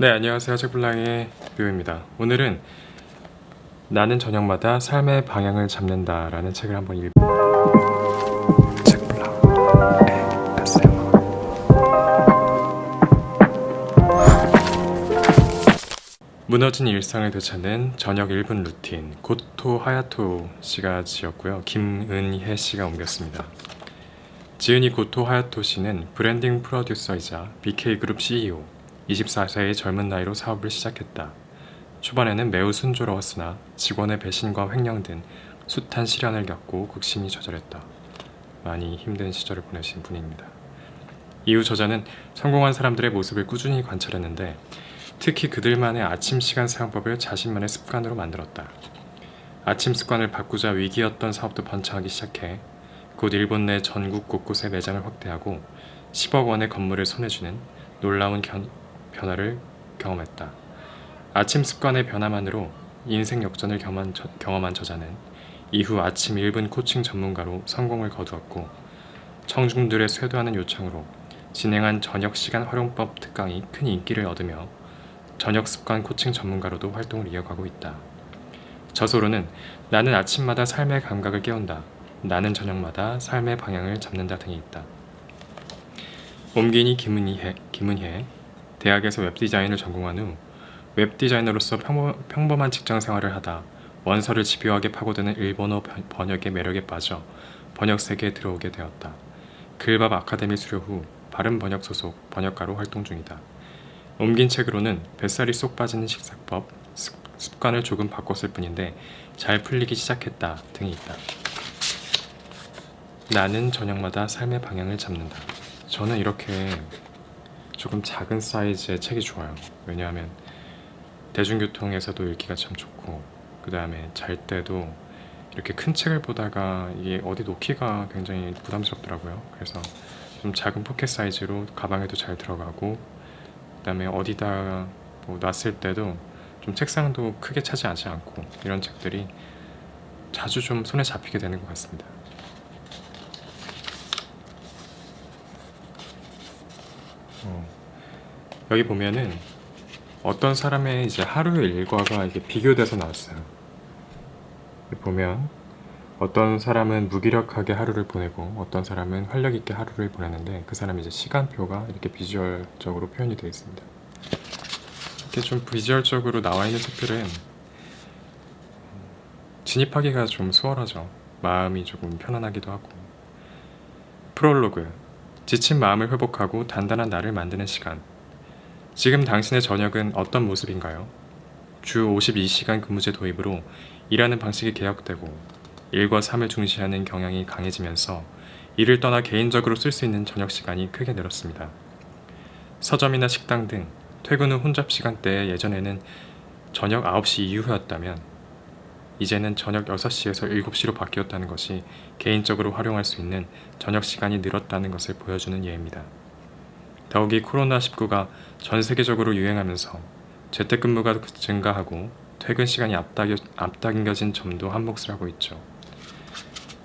네, 안녕하세요. 책블랑의 묘입니다. 오늘은 나는 저녁마다 삶의 방향을 잡는다라는 책을 한번 읽. 책블랑의 ASMR. 무너진 일상을 되찾는 저녁 1분 루틴 고토 하야토 씨가 지었고요. 김은혜 씨가 옮겼습니다. 지은이 고토 하야토 씨는 브랜딩 프로듀서이자 BK그룹 CEO, 24세의 젊은 나이로 사업을 시작했다. 초반에는 매우 순조로웠으나 직원의 배신과 횡령 등 숱한 시련을 겪고 극심히 좌절했다. 많이 힘든 시절을 보내신 분입니다. 이후 저자는 성공한 사람들의 모습을 꾸준히 관찰했는데 특히 그들만의 아침 시간 사용법을 자신만의 습관으로 만들었다. 아침 습관을 바꾸자 위기였던 사업도 번창하기 시작해 곧 일본 내 전국 곳곳에 매장을 확대하고 10억 원의 건물을 손에 쥐는 놀라운 견- 변화를 경험했다. 아침 습관의 변화만으로 인생 역전을 경험한, 저, 경험한 저자는 이후 아침 1분 코칭 전문가로 성공을 거두었고 청중들의 쇄도하는 요청으로 진행한 저녁 시간 활용법 특강이 큰 인기를 얻으며 저녁 습관 코칭 전문가로도 활동을 이어가고 있다. 저서로는 나는 아침마다 삶의 감각을 깨운다. 나는 저녁마다 삶의 방향을 잡는다 등이 있다. 옴기니 김은희해, 김은혜 대학에서 웹디자인을 전공한 후 웹디자이너로서 평범, 평범 한 직장 생활을 하다 원서를 집요하게 파고드는 일본어 번- 번역의 매력에 빠져 번역 세계에 들어오게 되었다. 글밥 아카데미 수료 후 바른 번역 소속 번역가로 활동 중이다. 옮긴 책으로는 뱃살이 쏙 빠지는 식사법, 습- 습관을 조금 바꿨을 뿐인데 잘 풀리기 시작했다 등이 있다. 나는 저녁마다 삶의 방향을 잡는다. 저는 이렇게 조금 작은 사이즈의 책이 좋아요. 왜냐하면 대중교통에서도 읽기가 참 좋고 그 다음에 잘 때도 이렇게 큰 책을 보다가 이게 어디 놓기가 굉장히 부담스럽더라고요. 그래서 좀 작은 포켓 사이즈로 가방에도 잘 들어가고 그 다음에 어디다 뭐 놨을 때도 좀 책상도 크게 차지하지 않고 이런 책들이 자주 좀 손에 잡히게 되는 것 같습니다. 어, 여기 보면은 어떤 사람의 이제 하루의 일과가 이게 비교돼서 나왔어요. 보면 어떤 사람은 무기력하게 하루를 보내고 어떤 사람은 활력 있게 하루를 보내는데 그 사람이 이제 시간표가 이렇게 비주얼적으로 표현이 되어 있습니다. 이렇게 좀 비주얼적으로 나와 있는 책들은 진입하기가 좀 수월하죠. 마음이 조금 편안하기도 하고. 프롤로그. 지친 마음을 회복하고 단단한 나를 만드는 시간. 지금 당신의 저녁은 어떤 모습인가요? 주 52시간 근무제 도입으로 일하는 방식이 개혁되고 일과 삶을 중시하는 경향이 강해지면서 일을 떠나 개인적으로 쓸 수 있는 저녁 시간이 크게 늘었습니다. 서점이나 식당 등 퇴근 후 혼잡 시간대에 예전에는 저녁 9시 이후였다면 이제는 저녁 6시에서 7시로 바뀌었다는 것이 개인적으로 활용할 수 있는 저녁 시간이 늘었다는 것을 보여주는 예입니다. 더욱이 코로나19가 전 세계적으로 유행하면서 재택근무가 증가하고 퇴근 시간이 앞당겨, 앞당겨진 점도 한몫을 하고 있죠.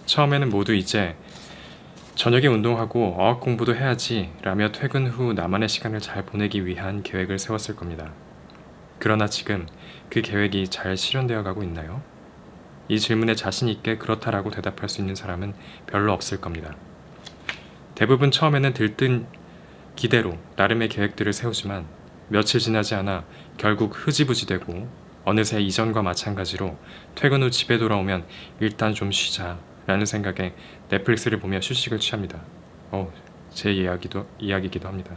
처음에는 모두 이제 저녁에 운동하고 어학 공부도 해야지 라며 퇴근 후 나만의 시간을 잘 보내기 위한 계획을 세웠을 겁니다. 그러나 지금 그 계획이 잘 실현되어 가고 있나요? 이 질문에 자신 있게 그렇다라고 대답할 수 있는 사람은 별로 없을 겁니다. 대부분 처음에는 들뜬 기대로 나름의 계획들을 세우지만 며칠 지나지 않아 결국 흐지부지되고 어느새 이전과 마찬가지로 퇴근 후 집에 돌아오면 일단 좀 쉬자 라는 생각에 넷플릭스를 보며 휴식을 취합니다. 어, 제 이야기도, 이야기이기도 합니다.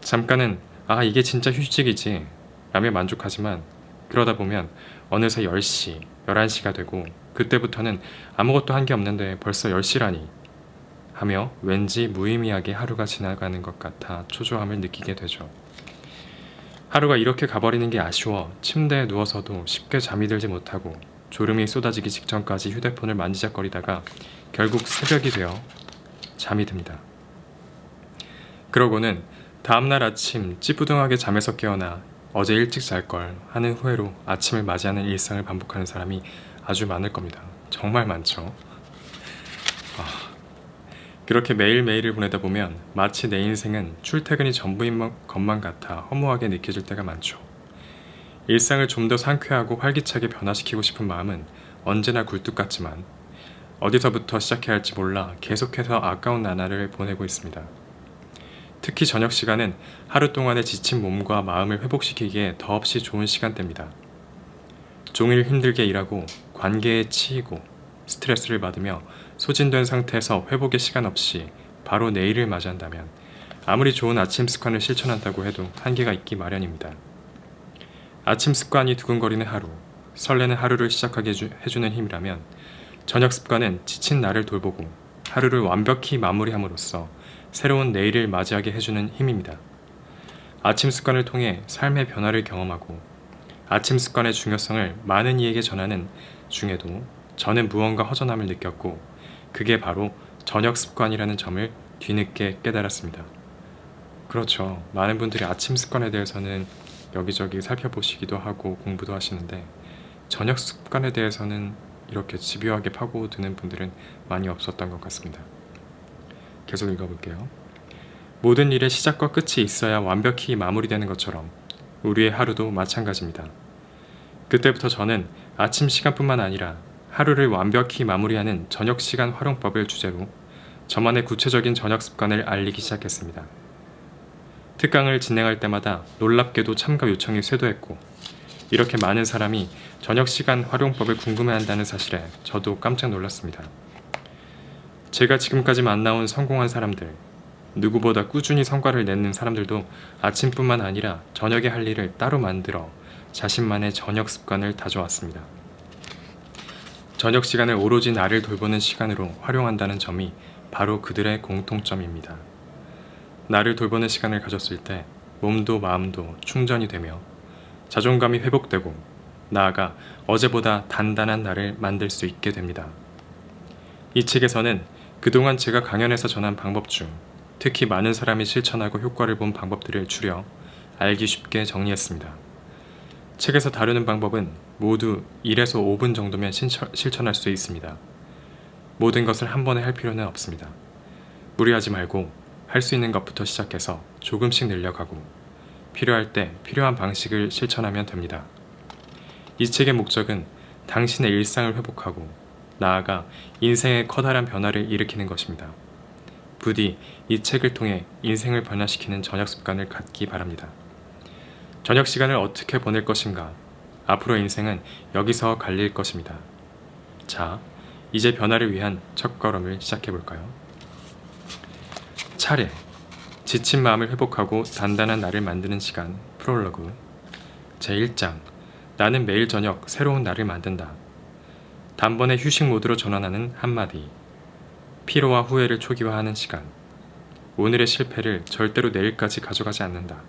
잠깐은 아 이게 진짜 휴식이지 라며 만족하지만 그러다 보면 어느새 10시, 11시가 되고 그때부터는 아무것도 한 게 없는데 벌써 10시라니 하며 왠지 무의미하게 하루가 지나가는 것 같아 초조함을 느끼게 되죠. 하루가 이렇게 가버리는 게 아쉬워 침대에 누워서도 쉽게 잠이 들지 못하고 졸음이 쏟아지기 직전까지 휴대폰을 만지작거리다가 결국 새벽이 되어 잠이 듭니다. 그러고는 다음날 아침 찌뿌둥하게 잠에서 깨어나 어제 일찍 잘 걸 하는 후회로 아침을 맞이하는 일상을 반복하는 사람이 아주 많을 겁니다. 정말 많죠. 아, 그렇게 매일매일을 보내다 보면 마치 내 인생은 출퇴근이 전부인 것- 것만 같아 허무하게 느껴질 때가 많죠. 일상을 좀 더 상쾌하고 활기차게 변화시키고 싶은 마음은 언제나 굴뚝 같지만 어디서부터 시작해야 할지 몰라 계속해서 아까운 나날을 보내고 있습니다. 특히 저녁 시간은 하루 동안의 지친 몸과 마음을 회복시키기에 더없이 좋은 시간대입니다. 종일 힘들게 일하고 관계에 치이고 스트레스를 받으며 소진된 상태에서 회복의 시간 없이 바로 내일을 맞이한다면 아무리 좋은 아침 습관을 실천한다고 해도 한계가 있기 마련입니다. 아침 습관이 두근거리는 하루, 설레는 하루를 시작하게 해주- 해주는 힘이라면 저녁 습관은 지친 나를 돌보고 하루를 완벽히 마무리함으로써 새로운 내일을 맞이하게 해주는 힘입니다. 아침 습관을 통해 삶의 변화를 경험하고 아침 습관의 중요성을 많은 이에게 전하는 중에도 저는 무언가 허전함을 느꼈고 그게 바로 저녁 습관이라는 점을 뒤늦게 깨달았습니다. 그렇죠. 많은 분들이 아침 습관에 대해서는 여기저기 살펴보시기도 하고 공부도 하시는데 저녁 습관에 대해서는 이렇게 집요하게 파고드는 분들은 많이 없었던 것 같습니다. 계속 읽어볼게요. 모든 일의 시작과 끝이 있어야 완벽히 마무리되는 것처럼 우리의 하루도 마찬가지입니다. 그때부터 저는 아침 시간뿐만 아니라 하루를 완벽히 마무리하는 저녁 시간 활용법을 주제로 저만의 구체적인 저녁 습관을 알리기 시작했습니다. 특강을 진행할 때마다 놀랍게도 참가 요청이 쇄도했고 이렇게 많은 사람이 저녁 시간 활용법을 궁금해한다는 사실에 저도 깜짝 놀랐습니다. 제가 지금까지 만나온 성공한 사람들, 누구보다 꾸준히 성과를 내는 사람들도 아침뿐만 아니라 저녁에 할 일을 따로 만들어 자신만의 저녁 습관을 다져왔습니다. 저녁 시간을 오로지 나를 돌보는 시간으로 활용한다는 점이 바로 그들의 공통점입니다. 나를 돌보는 시간을 가졌을 때 몸도 마음도 충전이 되며 자존감이 회복되고 나아가 어제보다 단단한 나를 만들 수 있게 됩니다. 이 책에서는 그동안 제가 강연에서 전한 방법 중 특히 많은 사람이 실천하고 효과를 본 방법들을 추려 알기 쉽게 정리했습니다. 책에서 다루는 방법은 모두 1에서 5분 정도면 실천할 수 있습니다. 모든 것을 한 번에 할 필요는 없습니다. 무리하지 말고 할 수 있는 것부터 시작해서 조금씩 늘려가고 필요할 때 필요한 방식을 실천하면 됩니다. 이 책의 목적은 당신의 일상을 회복하고 나아가 인생의 커다란 변화를 일으키는 것입니다. 부디 이 책을 통해 인생을 변화시키는 저녁 습관을 갖기 바랍니다. 저녁 시간을 어떻게 보낼 것인가? 앞으로 인생은 여기서 갈릴 것입니다. 자, 이제 변화를 위한 첫 걸음을 시작해 볼까요? 차례. 지친 마음을 회복하고 단단한 나를 만드는 시간. 프롤로그. 제1장. 나는 매일 저녁 새로운 나를 만든다. 단번에 휴식 모드로 전환하는 한마디. 피로와 후회를 초기화하는 시간. 오늘의 실패를 절대로 내일까지 가져가지 않는다.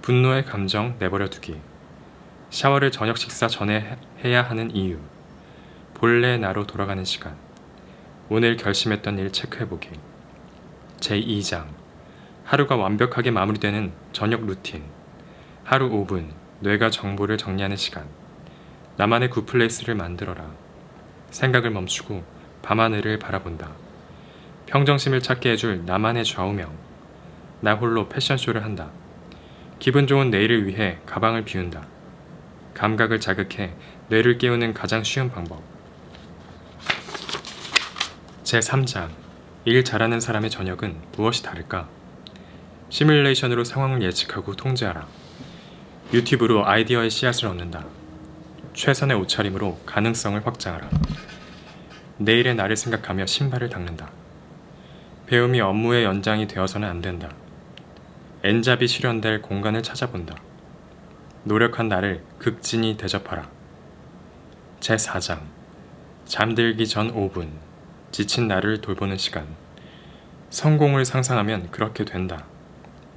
분노의 감정 내버려 두기. 샤워를 저녁 식사 전에 해- 해야 하는 이유. 본래 나로 돌아가는 시간. 오늘 결심했던 일 체크해보기. 제2장. 하루가 완벽하게 마무리되는 저녁 루틴. 하루 5분. 뇌가 정보를 정리하는 시간. 나만의 굿플레이스를 만들어라. 생각을 멈추고 밤하늘을 바라본다. 평정심을 찾게 해줄 나만의 좌우명. 나 홀로 패션쇼를 한다. 기분 좋은 내일을 위해 가방을 비운다. 감각을 자극해 뇌를 깨우는 가장 쉬운 방법. 제3장. 일 잘하는 사람의 저녁은 무엇이 다를까? 시뮬레이션으로 상황을 예측하고 통제하라. 유튜브로 아이디어의 씨앗을 얻는다. 최선의 옷차림으로 가능성을 확장하라. 내일의 나를 생각하며 신발을 닦는다. 배움이 업무의 연장이 되어서는 안 된다. 엔잡이 실현될 공간을 찾아본다. 노력한 나를 극진히 대접하라. 제4장. 잠들기 전 5분. 지친 나를 돌보는 시간. 성공을 상상하면 그렇게 된다.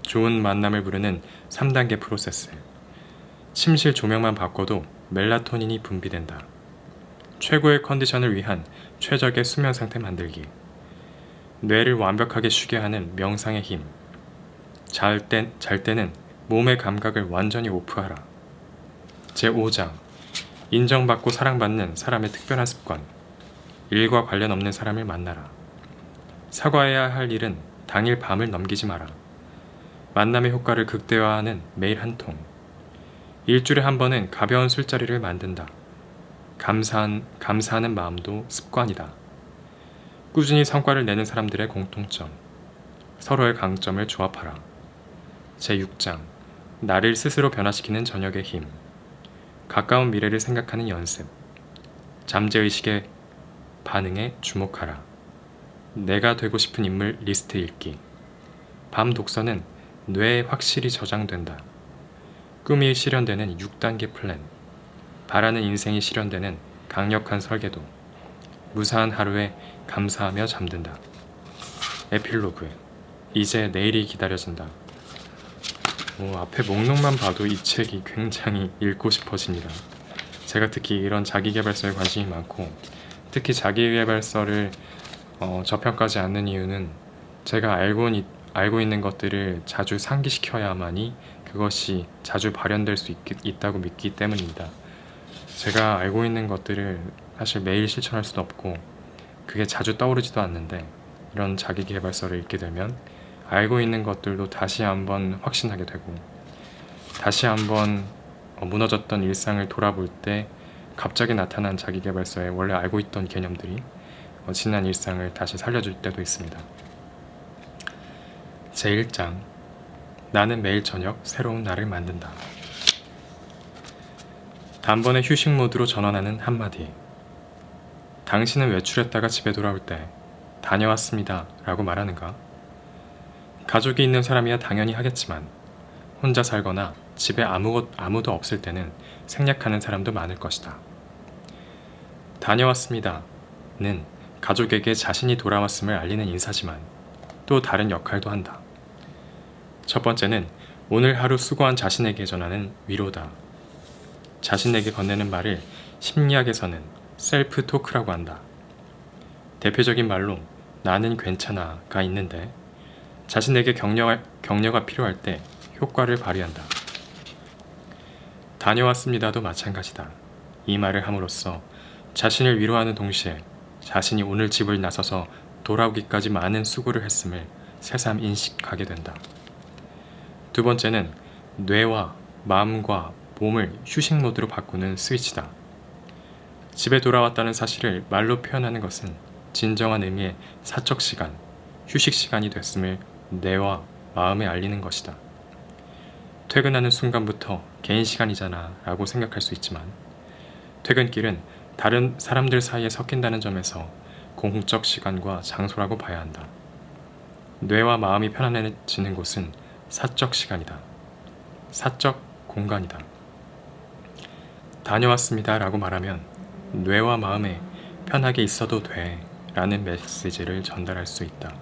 좋은 만남을 부르는 3단계 프로세스. 침실 조명만 바꿔도 멜라토닌이 분비된다. 최고의 컨디션을 위한 최적의 수면 상태 만들기. 뇌를 완벽하게 쉬게 하는 명상의 힘. 잘, 땐, 잘 때는 몸의 감각을 완전히 오프하라. 제5장. 인정받고 사랑받는 사람의 특별한 습관. 일과 관련 없는 사람을 만나라. 사과해야 할 일은 당일 밤을 넘기지 마라. 만남의 효과를 극대화하는 매일 한 통. 일주일에 한 번은 가벼운 술자리를 만든다. 감사한, 감사하는 마음도 습관이다. 꾸준히 성과를 내는 사람들의 공통점. 서로의 강점을 조합하라. 제6장. 나를 스스로 변화시키는 저녁의 힘. 가까운 미래를 생각하는 연습. 잠재의식의 반응에 주목하라. 내가 되고 싶은 인물 리스트 읽기. 밤 독서는 뇌에 확실히 저장된다. 꿈이 실현되는 6단계 플랜. 바라는 인생이 실현되는 강력한 설계도. 무사한 하루에 감사하며 잠든다. 에필로그. 이제 내일이 기다려진다. 오, 앞에 목록만 봐도 이 책이 굉장히 읽고 싶어집니다. 제가 특히 이런 자기계발서에 관심이 많고 특히 자기계발서를 어, 저평가하지 않는 이유는 제가 알고, 있, 알고 있는 것들을 자주 상기시켜야만이 그것이 자주 발현될 수 있, 다고 믿기 때문입니다. 제가 알고 있는 것들을 사실 매일 실천할 수도 없고 그게 자주 떠오르지도 않는데 이런 자기계발서를 읽게 되면 알고 있는 것들도 다시 한번 확신하게 되고 다시 한번 어, 무너졌던 일상을 돌아볼 때 갑자기 나타난 자기계발서에 원래 알고 있던 개념들이 어, 지난 일상을 다시 살려줄 때도 있습니다. 제1장 나는 매일 저녁 새로운 날을 만든다. 단번에 휴식 모드로 전환하는 한마디. 당신은 외출했다가 집에 돌아올 때 다녀왔습니다 라고 말하는가? 가족이 있는 사람이야 당연히 하겠지만 혼자 살거나 집에 아무, 아무도 없을 때는 생략하는 사람도 많을 것이다. 다녀왔습니다는 가족에게 자신이 돌아왔음을 알리는 인사지만 또 다른 역할도 한다. 첫 번째는 오늘 하루 수고한 자신에게 전하는 위로다. 자신에게 건네는 말을 심리학에서는 셀프 토크라고 한다. 대표적인 말로 나는 괜찮아가 있는데 자신에게 격려, 격려가 필요할 때 효과를 발휘한다. 다녀왔습니다도 마찬가지다. 이 말을 함으로써 자신을 위로하는 동시에 자신이 오늘 집을 나서서 돌아오기까지 많은 수고를 했음을 새삼 인식하게 된다. 두 번째는 뇌와 마음과 몸을 휴식 모드로 바꾸는 스위치다. 집에 돌아왔다는 사실을 말로 표현하는 것은 진정한 의미의 사적 시간, 휴식 시간이 됐음을 뇌와 마음에 알리는 것이다. 퇴근하는 순간부터 개인 시간이잖아 라고 생각할 수 있지만 퇴근길은 다른 사람들 사이에 섞인다는 점에서 공적 시간과 장소라고 봐야 한다. 뇌와 마음이 편안해지는 곳은 사적 시간이다. 사적 공간이다. 다녀왔습니다 라고 말하면 뇌와 마음에 편하게 있어도 돼 라는 메시지를 전달할 수 있다.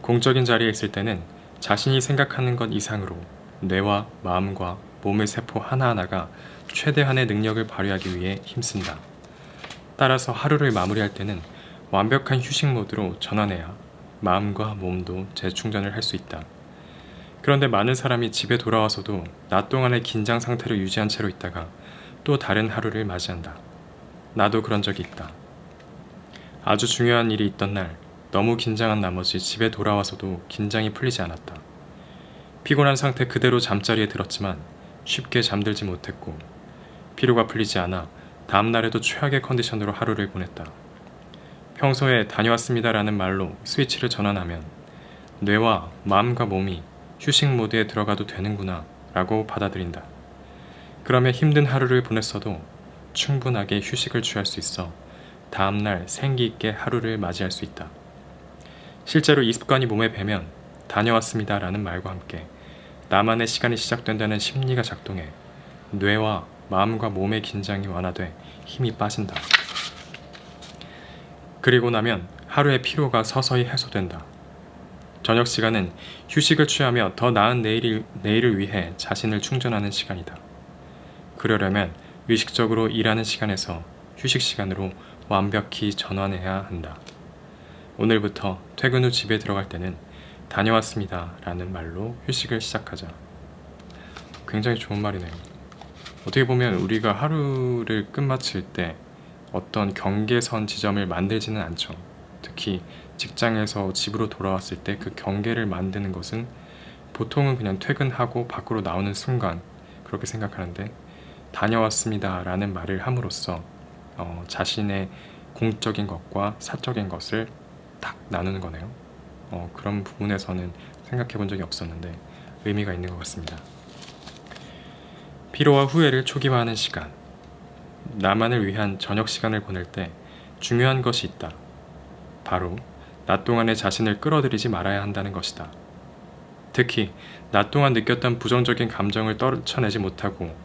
공적인 자리에 있을 때는 자신이 생각하는 것 이상으로 뇌와 마음과 몸의 세포 하나하나가 최대한의 능력을 발휘하기 위해 힘쓴다. 따라서 하루를 마무리할 때는 완벽한 휴식 모드로 전환해야 마음과 몸도 재충전을 할 수 있다. 그런데 많은 사람이 집에 돌아와서도 낮 동안의 긴장 상태를 유지한 채로 있다가 또 다른 하루를 맞이한다. 나도 그런 적이 있다. 아주 중요한 일이 있던 날 너무 긴장한 나머지 집에 돌아와서도 긴장이 풀리지 않았다. 피곤한 상태 그대로 잠자리에 들었지만 쉽게 잠들지 못했고 피로가 풀리지 않아 다음 날에도 최악의 컨디션으로 하루를 보냈다. 평소에 다녀왔습니다라는 말로 스위치를 전환하면 뇌와 마음과 몸이 휴식 모드에 들어가도 되는구나 라고 받아들인다. 그러면 힘든 하루를 보냈어도 충분하게 휴식을 취할 수 있어 다음날 생기 있게 하루를 맞이할 수 있다. 실제로 이 습관이 몸에 배면 다녀왔습니다 라는 말과 함께 나만의 시간이 시작된다는 심리가 작동해 뇌와 마음과 몸의 긴장이 완화돼 힘이 빠진다. 그리고 나면 하루의 피로가 서서히 해소된다. 저녁 시간은 휴식을 취하며 더 나은 내일을, 내일을 위해 자신을 충전하는 시간이다. 그러려면 의식적으로 일하는 시간에서 휴식 시간으로 완벽히 전환해야 한다. 오늘부터 퇴근 후 집에 들어갈 때는 다녀왔습니다 라는 말로 휴식을 시작하자. 굉장히 좋은 말이네요. 어떻게 보면 우리가 하루를 끝마칠 때 어떤 경계선 지점을 만들지는 않죠. 특히 직장에서 집으로 돌아왔을 때 그 경계를 만드는 것은 보통은 그냥 퇴근하고 밖으로 나오는 순간 그렇게 생각하는데 다녀왔습니다 라는 말을 함으로써 어, 자신의 공적인 것과 사적인 것을 딱 나누는 거네요. 어, 그런 부분에서는 생각해 본 적이 없었는데 의미가 있는 것 같습니다. 피로와 후회를 초기화하는 시간. 나만을 위한 저녁 시간을 보낼 때 중요한 것이 있다. 바로 낮 동안의 자신을 끌어들이지 말아야 한다는 것이다. 특히 낮 동안 느꼈던 부정적인 감정을 떨쳐내지 못하고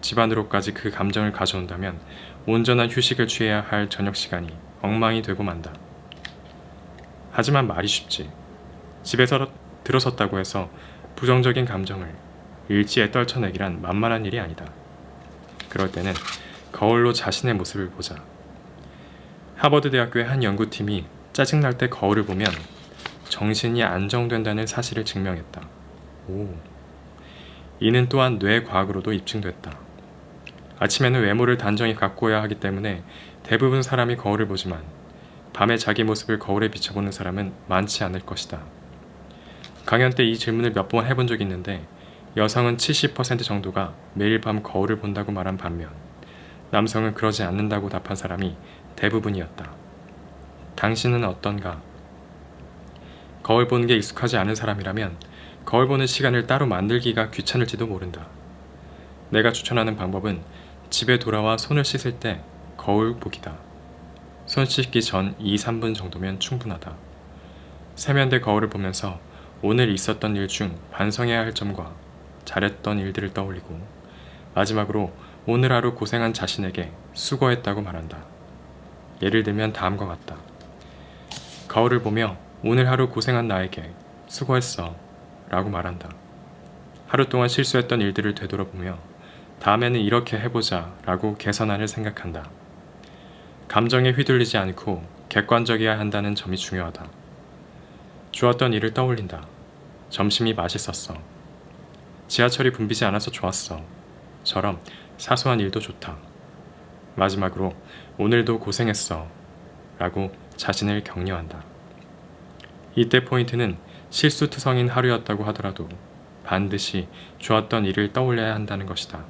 집안으로까지 그 감정을 가져온다면 온전한 휴식을 취해야 할 저녁 시간이 엉망이 되고 만다. 하지만 말이 쉽지. 집에서 들어섰다고 해서 부정적인 감정을 일지에 떨쳐내기란 만만한 일이 아니다. 그럴 때는 거울로 자신의 모습을 보자. 하버드 대학교의 한 연구팀이 짜증날 때 거울을 보면 정신이 안정된다는 사실을 증명했다. 오. 이는 또한 뇌 과학으로도 입증됐다. 아침에는 외모를 단정히 가꾸어야 하기 때문에 대부분 사람이 거울을 보지만 밤에 자기 모습을 거울에 비춰보는 사람은 많지 않을 것이다. 강연 때 이 질문을 몇 번 해본 적이 있는데 여성은 70% 정도가 매일 밤 거울을 본다고 말한 반면 남성은 그러지 않는다고 답한 사람이 대부분이었다. 당신은 어떤가? 거울 보는 게 익숙하지 않은 사람이라면 거울 보는 시간을 따로 만들기가 귀찮을지도 모른다. 내가 추천하는 방법은 집에 돌아와 손을 씻을 때 거울 보기다. 손 씻기 전 2, 3분 정도면 충분하다. 세면대 거울을 보면서 오늘 있었던 일 중 반성해야 할 점과 잘했던 일들을 떠올리고 마지막으로 오늘 하루 고생한 자신에게 수고했다고 말한다. 예를 들면 다음과 같다. 거울을 보며 오늘 하루 고생한 나에게 수고했어 라고 말한다. 하루 동안 실수했던 일들을 되돌아보며 다음에는 이렇게 해보자 라고 개선안을 생각한다. 감정에 휘둘리지 않고 객관적이어야 한다는 점이 중요하다. 좋았던 일을 떠올린다. 점심이 맛있었어. 지하철이 붐비지 않아서 좋았어. 처럼 사소한 일도 좋다. 마지막으로 오늘도 고생했어. 라고 자신을 격려한다. 이때 포인트는 실수투성인 하루였다고 하더라도 반드시 좋았던 일을 떠올려야 한다는 것이다.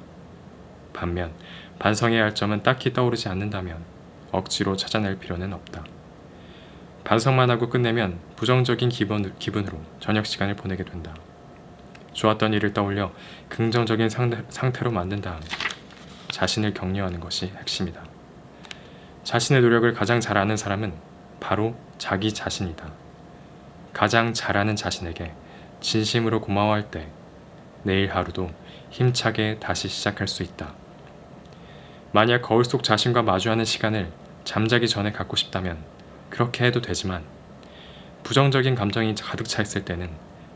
반면 반성해야 할 점은 딱히 떠오르지 않는다면 억지로 찾아낼 필요는 없다. 반성만 하고 끝내면 부정적인 기분, 기분으로 저녁 시간을 보내게 된다. 좋았던 일을 떠올려 긍정적인 상태, 상태로 만든 다음 자신을 격려하는 것이 핵심이다. 자신의 노력을 가장 잘 아는 사람은 바로 자기 자신이다. 가장 잘하는 자신에게 진심으로 고마워할 때 내일 하루도 힘차게 다시 시작할 수 있다. 만약 거울 속 자신과 마주하는 시간을 잠자기 전에 갖고 싶다면 그렇게 해도 되지만 부정적인 감정이 가득 차 있을 때는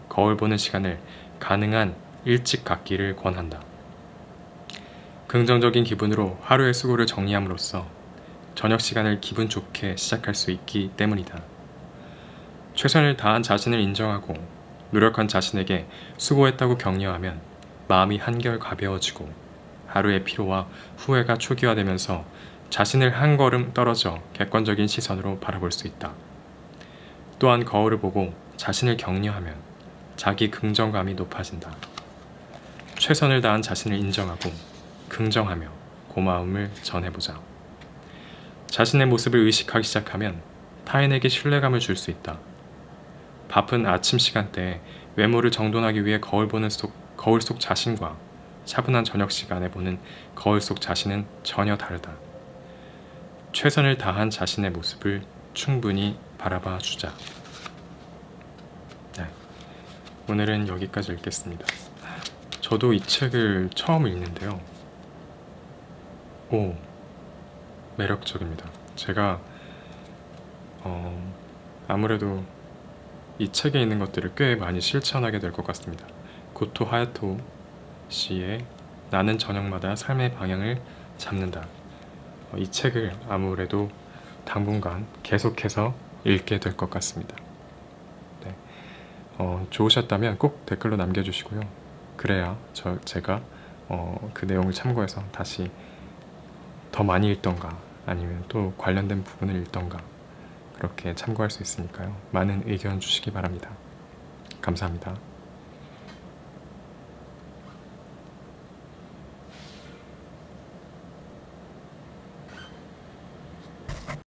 거울 보는 시간을 가능한 일찍 갖기를 권한다. 긍정적인 기분으로 하루의 수고를 정리함으로써 저녁 시간을 기분 좋게 시작할 수 있기 때문이다. 최선을 다한 자신을 인정하고 노력한 자신에게 수고했다고 격려하면 마음이 한결 가벼워지고 하루의 피로와 후회가 초기화되면서 자신을 한 걸음 떨어져 객관적인 시선으로 바라볼 수 있다. 또한 거울을 보고 자신을 격려하면 자기 긍정감이 높아진다. 최선을 다한 자신을 인정하고 긍정하며 고마움을 전해보자. 자신의 모습을 의식하기 시작하면 타인에게 신뢰감을 줄 수 있다. 바쁜 아침 시간대에 외모를 정돈하기 위해 거울 보는 속, 거울 속 자신과 차분한 저녁 시간에 보는 거울 속 자신은 전혀 다르다. 최선을 다한 자신의 모습을 충분히 바라봐 주자. 네. 오늘은 여기까지 읽겠습니다. 저도 이 책을 처음 읽는데요. 오, 매력적입니다. 제가, 어, 아무래도 이 책에 있는 것들을 꽤 많이 실천하게 될 것 같습니다. 고토 하야토 씨의 나는 저녁마다 삶의 방향을 잡는다. 어, 이 책을 아무래도 당분간 계속해서 읽게 될 것 같습니다. 네. 어, 좋으셨다면 꼭 댓글로 남겨주시고요. 그래야 저 제가 어, 그 내용을 참고해서 다시 더 많이 읽던가 아니면 또 관련된 부분을 읽던가 그렇게 참고할 수 있으니까요. 많은 의견 주시기 바랍니다. 감사합니다.